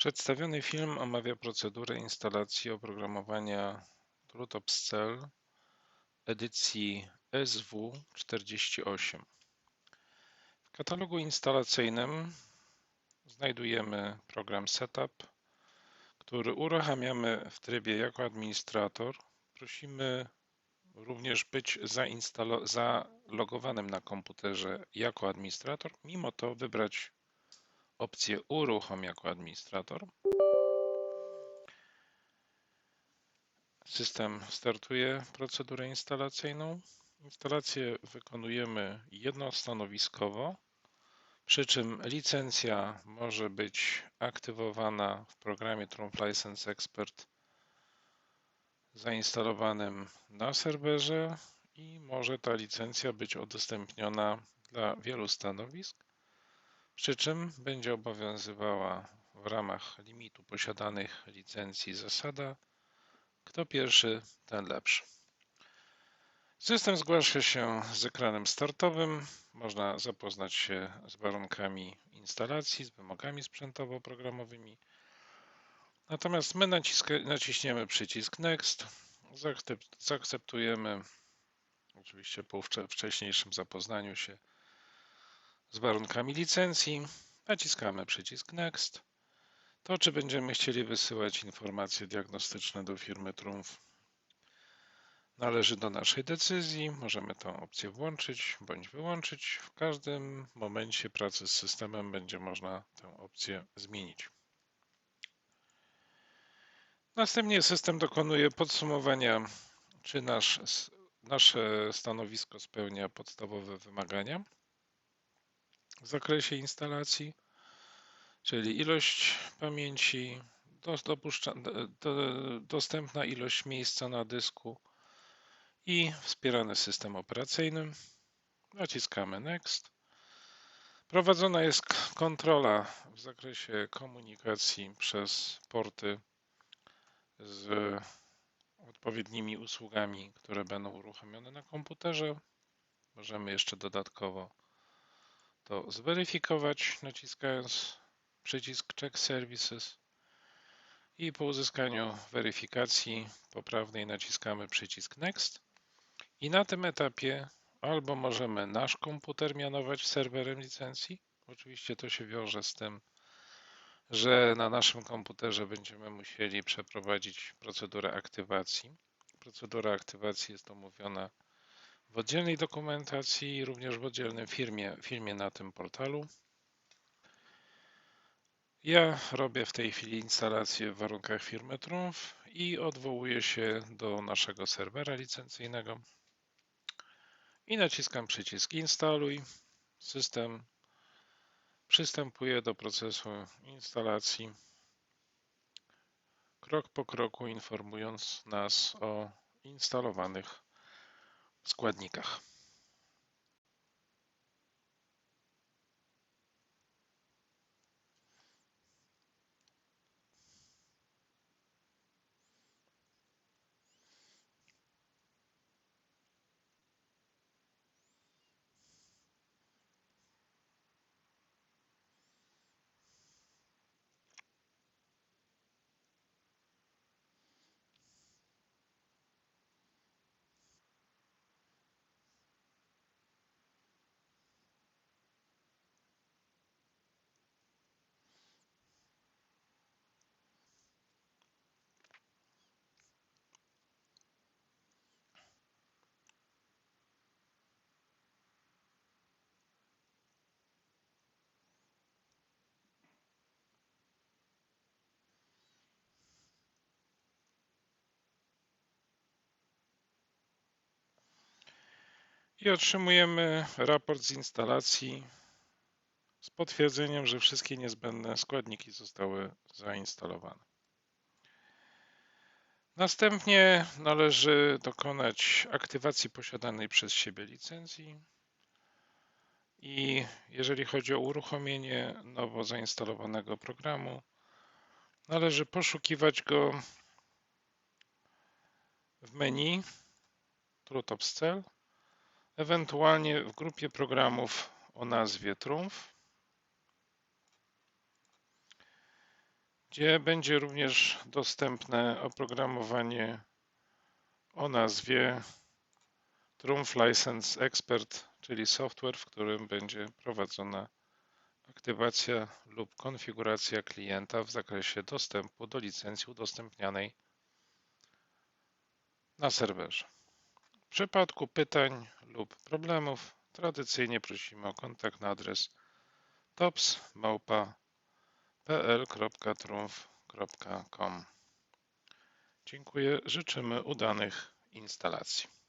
Przedstawiony film omawia procedurę instalacji oprogramowania TrueTopsCell edycji SW48. W katalogu instalacyjnym znajdujemy program Setup, który uruchamiamy w trybie jako administrator. Prosimy również być zalogowanym na komputerze jako administrator, mimo to wybrać opcję Uruchom jako administrator. System startuje procedurę instalacyjną. Instalację wykonujemy jednostanowiskowo, przy czym licencja może być aktywowana w programie Trump License Expert zainstalowanym na serwerze i może ta licencja być udostępniona dla wielu stanowisk przy czym będzie obowiązywała w ramach limitu posiadanych licencji zasada kto pierwszy, ten lepszy. System zgłasza się z ekranem startowym. Można zapoznać się z warunkami instalacji, z wymogami sprzętowo-programowymi. Natomiast my naciśniemy przycisk Next, zaakceptujemy, oczywiście po wcześniejszym zapoznaniu się z warunkami licencji, naciskamy przycisk Next. To, czy będziemy chcieli wysyłać informacje diagnostyczne do firmy Trumf, należy do naszej decyzji. Możemy tę opcję włączyć bądź wyłączyć. W każdym momencie pracy z systemem będzie można tę opcję zmienić. Następnie system dokonuje podsumowania, czy nasz, nasze stanowisko spełnia podstawowe wymagania w zakresie instalacji, czyli ilość pamięci, dostępna ilość miejsca na dysku i wspierany system operacyjny. Naciskamy Next. Prowadzona jest kontrola w zakresie komunikacji przez porty z odpowiednimi usługami, które będą uruchomione na komputerze. Możemy jeszcze dodatkowo to zweryfikować naciskając przycisk Check Services i po uzyskaniu weryfikacji poprawnej naciskamy przycisk Next i na tym etapie albo możemy nasz komputer mianować serwerem licencji, oczywiście to się wiąże z tym, że na naszym komputerze będziemy musieli przeprowadzić procedurę aktywacji. Procedura aktywacji jest omówiona w oddzielnej dokumentacji również w oddzielnym filmie, filmie na tym portalu. Ja robię w tej chwili instalację w warunkach firmy Trumf i odwołuję się do naszego serwera licencyjnego i naciskam przycisk instaluj. System przystępuje do procesu instalacji krok po kroku informując nas o instalowanych składnikach i otrzymujemy raport z instalacji z potwierdzeniem, że wszystkie niezbędne składniki zostały zainstalowane. Następnie należy dokonać aktywacji posiadanej przez siebie licencji i jeżeli chodzi o uruchomienie nowo zainstalowanego programu, należy poszukiwać go w menu TrueTopsCell ewentualnie w grupie programów o nazwie Trumf. gdzie będzie również dostępne oprogramowanie o nazwie Trumf License Expert, czyli software, w którym będzie prowadzona aktywacja lub konfiguracja klienta w zakresie dostępu do licencji udostępnianej na serwerze. W przypadku pytań lub problemów tradycyjnie prosimy o kontakt na adres tops.pl.trumf.com. Dziękuję, życzymy udanych instalacji.